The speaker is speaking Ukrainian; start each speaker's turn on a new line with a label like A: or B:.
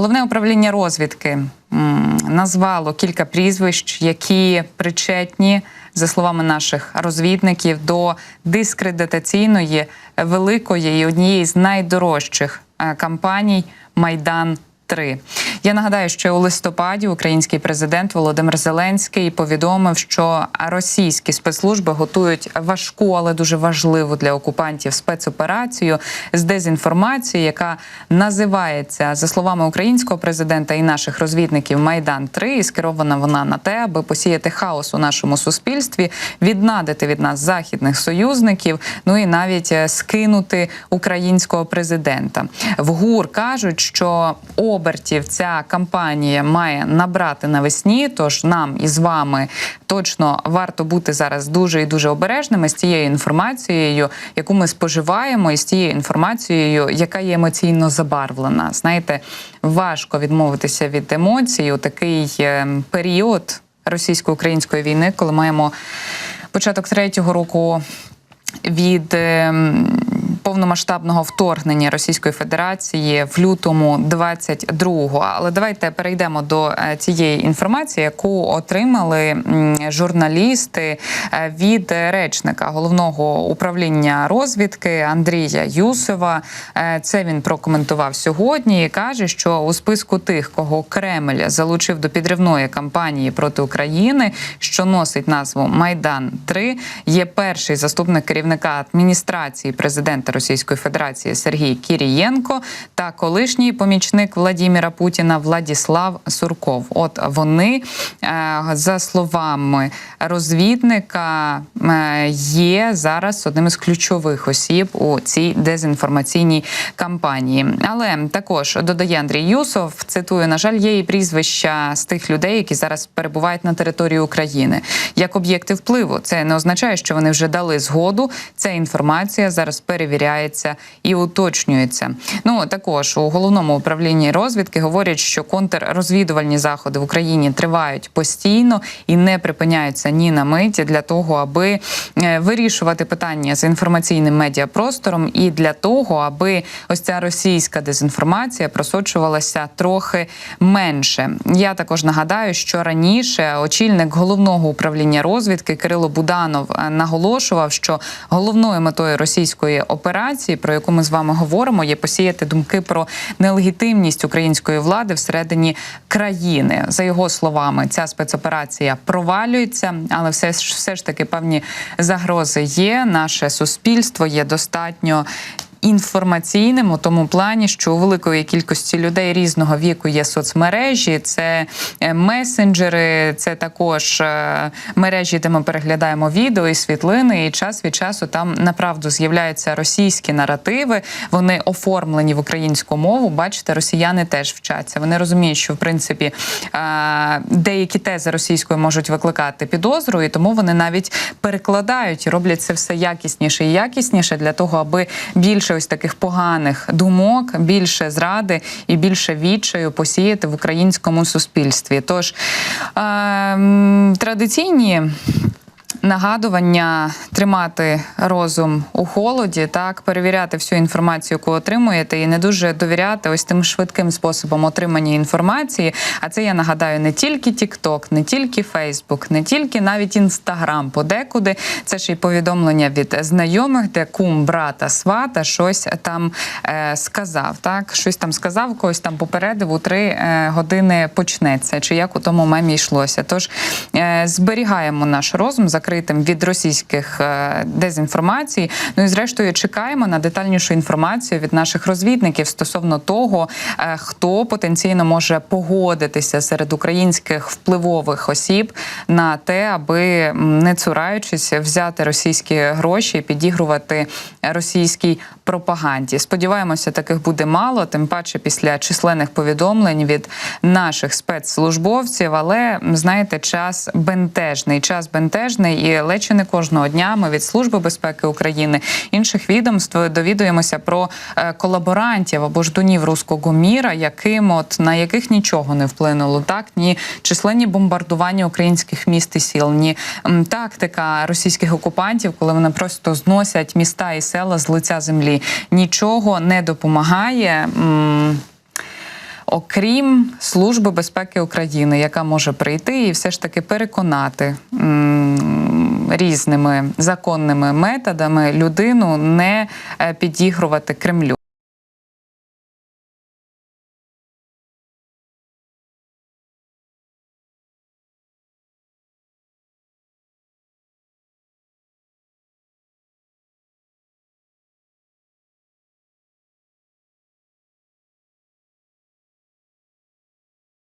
A: Головне управління розвідки назвало кілька прізвищ, які причетні, за словами наших розвідників, до дискредитаційної великої і однієї з найдорожчих е, кампаній Майдан. 3. Я нагадаю, що у листопаді український президент Володимир Зеленський повідомив, що російські спецслужби готують важку, але дуже важливу для окупантів спецоперацію з дезінформацією, яка називається за словами українського президента і наших розвідників Майдан 3 і скерована вона на те, аби посіяти хаос у нашому суспільстві, віднадити від нас західних союзників, ну і навіть е, скинути українського президента. В ГУР кажуть, що обертів ця кампанія має набрати навесні. Тож нам із вами точно варто бути зараз дуже і дуже обережними з тією інформацією, яку ми споживаємо, і з тією інформацією, яка є емоційно забарвлена. Знаєте, важко відмовитися від емоцій у такий е, період російсько-української війни, коли маємо початок третього року від. Повномасштабного вторгнення Російської Федерації в лютому 22-го. Але давайте перейдемо до е, цієї інформації, яку отримали журналісти е, від речника головного управління розвідки Андрія Юсова. Е, Це він прокоментував сьогодні і каже, що у списку тих, кого Кремль залучив до підривної кампанії проти України, що носить назву Майдан 3 є перший заступник керівника адміністрації президента Російської Федерації Сергій Кірієнко та колишній помічник Владіміра Путіна Владіслав Сурков. От вони, е, за словами розвідника, е, є зараз одним із ключових осіб у цій дезінформаційній кампанії. Але також додає Андрій Юсов, цитую, на жаль, є і прізвища з тих людей, які зараз перебувають на території України як об'єкти впливу. Це не означає, що вони вже дали згоду. Ця інформація зараз перевіряється і уточнюється. Ну також у головному управлінні розвідки говорять, що контррозвідувальні заходи в Україні тривають постійно і не припиняються ні на мить для того, аби е, вирішувати питання з інформаційним медіапростором, і для того, аби ось ця російська дезінформація просочувалася трохи менше. Я також нагадаю, що раніше очільник головного управління розвідки Кирило Буданов е, наголошував, що головною метою російської операції, про яку ми з вами говоримо, є посіяти думки про нелегітимність української влади всередині країни. За його словами, ця спецоперація провалюється, але все ж все ж таки певні загрози є. Наше суспільство є достатньо. Інформаційним у тому плані, що у великої кількості людей різного віку є соцмережі, це е, месенджери, це також е, мережі, де ми переглядаємо відео і світлини. І час від часу там направду з'являються російські наративи. Вони оформлені в українську мову. Бачите, росіяни теж вчаться. Вони розуміють, що в принципі е, деякі тези російською можуть викликати підозру, і тому вони навіть перекладають і роблять це все якісніше і якісніше для того, аби більше ось таких поганих думок, більше зради і більше відчаю посіяти в українському суспільстві. Тож е, традиційні. Нагадування тримати розум у холоді, так перевіряти всю інформацію, яку отримуєте, і не дуже довіряти ось тим швидким способом отримання інформації. А це я нагадаю не тільки TikTok, не тільки Facebook, не тільки навіть Instagram, подекуди. Це ж і повідомлення від знайомих, де кум брата свата щось там е, сказав. Так, щось там сказав, когось там попередив у три е, години почнеться. Чи як у тому мемі йшлося? Тож е, зберігаємо наш розум закритим від російських е, дезінформацій. Ну і зрештою чекаємо на детальнішу інформацію від наших розвідників стосовно того, е, хто потенційно може погодитися серед українських впливових осіб на те, аби не цураючись взяти російські гроші і підігрувати російській пропаганді. Сподіваємося, таких буде мало, тим паче після численних повідомлень від наших спецслужбовців. Але знаєте, час бентежний, час бентежний, і лечі не кожного дня. Ми від служби безпеки України інших відомств довідуємося про е, колаборантів або ждунів руського міра, яким от на яких нічого не вплинуло. Так ні численні бомбардування українських міст і сіл, ні тактика російських окупантів, коли вони просто зносять міста і села з лиця землі. Нічого не допомагає. Окрім Служби безпеки України, яка може прийти і все ж таки переконати різними законними методами людину не е, підігрувати Кремлю.